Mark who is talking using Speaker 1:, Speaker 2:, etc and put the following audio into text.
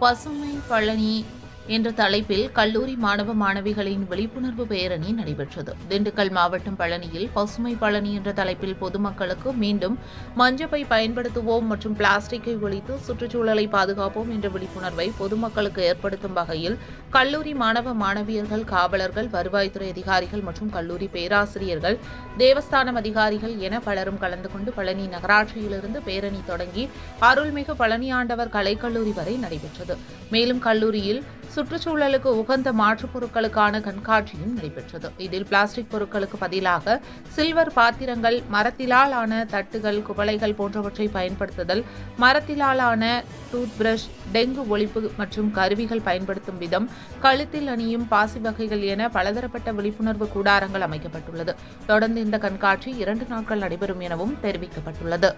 Speaker 1: பசுமை பழனி என்ற தலைப்பில் கல்லூரி மாணவ மாணவிகளின் விழிப்புணர்வு பேரணி நடைபெற்றது. திண்டுக்கல் மாவட்டம் பழனியில் பசுமை பழனி என்ற தலைப்பில் பொதுமக்களுக்கு மீண்டும் மஞ்சப்பை பயன்படுத்துவோம் மற்றும் பிளாஸ்டிக்கை ஒழித்து சுற்றுச்சூழலை பாதுகாப்போம் என்ற விழிப்புணர்வை பொதுமக்களுக்கு ஏற்படுத்தும் வகையில் கல்லூரி மாணவ மாணவியர்கள் காவலர்கள் வருவாய்த்துறை அதிகாரிகள் மற்றும் கல்லூரி பேராசிரியர்கள் தேவஸ்தானம் அதிகாரிகள் என பலரும் கலந்து கொண்டு பழனி நகராட்சியிலிருந்து பேரணி தொடங்கி அருள்மிகு பழனியாண்டவர் கலைக்கல்லூரி வரை நடைபெற்றது. மேலும் கல்லூரியில் சுற்றுச்சூழலுக்கு உகந்த மாற்றுப் பொருட்களுக்கான கண்காட்சியும் நடைபெற்றது. இதில் பிளாஸ்டிக் பொருட்களுக்கு பதிலாக சில்வர் பாத்திரங்கள் மரத்திலால் ஆன தட்டுகள் குவளைகள் போன்றவற்றை பயன்படுத்துதல் மரத்திலால் ஆன டூத் பிரஷ் டெங்கு ஒழிப்பு மற்றும் கருவிகள் பயன்படுத்தும் விதம் கழுத்தில் அணியும் பாசி வகைகள் என பலதரப்பட்ட விழிப்புணர்வு கூடாரங்கள் அமைக்கப்பட்டுள்ளது. தொடர்ந்து இந்த கண்காட்சி இரண்டு நாட்கள் நடைபெறும் எனவும் தெரிவிக்கப்பட்டுள்ளது.